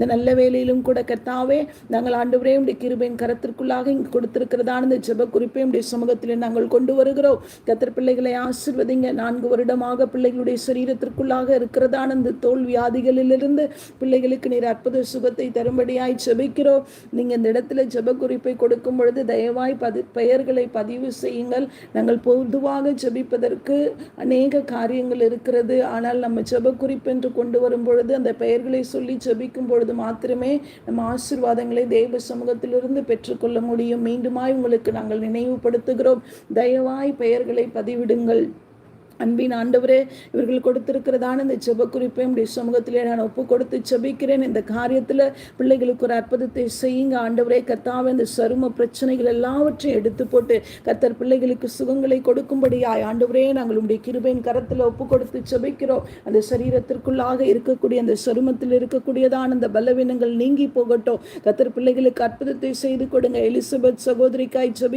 இந்த நல்ல வேலையிலும் கூட கர்த்தாவே நாங்கள் ஆண்டவரே உடைய கிருபையின் கரத்திற்குள்ளாக இங்கு கொடுத்திருக்கிறதான இந்த ஜெப குறிப்பை உடைய சமூகத்தில் நாங்கள் கொண்டு வருகிறோம். கத்தர் பிள்ளைகளை ஆசிர்வதிங்க. நான்கு வருடமாக பிள்ளைகளுடைய சரீரத்திற்குள்ளாக இருக்கிறதான இந்த தோல் வியாதிகளிலிருந்து பிள்ளைகளுக்கு நீர் அற்புத சுகத்தை தரும்படியாய் ஜெபிக்கிறோம். நீங்கள் இந்த இடத்துல ஜெப குறிப்பை கொடுக்கும் பொழுது தயவாய் பதி பெயர்களை பதிவு செய்யுங்கள். நாங்கள் பொதுவாக ஜெபிப்பதற்கு அநேக காரியங்கள் இருக்கிறது. ஆனால் நம்ம ஜெப குறிப்பென்று கொண்டு வரும் பொழுது அந்த பெயர்களை சொல்லி ஜெபிக்கும் பொழுது மாத்திரமே நம்ம ஆசீர்வாதங்களை தேவ சமூகத்திலிருந்து பெற்றுக்கொள்ள முடியும். மீண்டுமாய் உங்களுக்கு நாங்கள் நினைவுபடுத்துகிறோம். தயவாய் பெயர்களை பதிவிடுங்கள். அன்பின் ஆண்டவரே இவர்கள் கொடுத்திருக்கிறதான இந்த ஜெப குறிப்பை உடைய சமூகத்திலே நான் ஒப்பு கொடுத்து ஜெபிக்கிறேன். இந்த காரியத்தில் பிள்ளைகளுக்கு ஒரு அற்புதத்தை செய்யுங்க ஆண்டவரே. கத்தாவே இந்த சரும பிரச்சனைகள் எல்லாவற்றையும் எடுத்து போட்டு கத்தர் பிள்ளைகளுக்கு சுகங்களை கொடுக்கும்படியாய் ஆண்டவரே நாங்கள் உடைய கிருபையின் கரத்தில் ஒப்பு கொடுத்து ஜெபிக்கிறோம். அந்த சரீரத்திற்குள்ளாக இருக்கக்கூடிய அந்த சருமத்தில் இருக்கக்கூடியதான அந்த பலவீனங்கள் நீங்கி போகட்டும். கத்தர் பிள்ளைகளுக்கு அற்புதத்தை செய்து கொடுங்க. Elizabeth சகோதரிக்காய் JP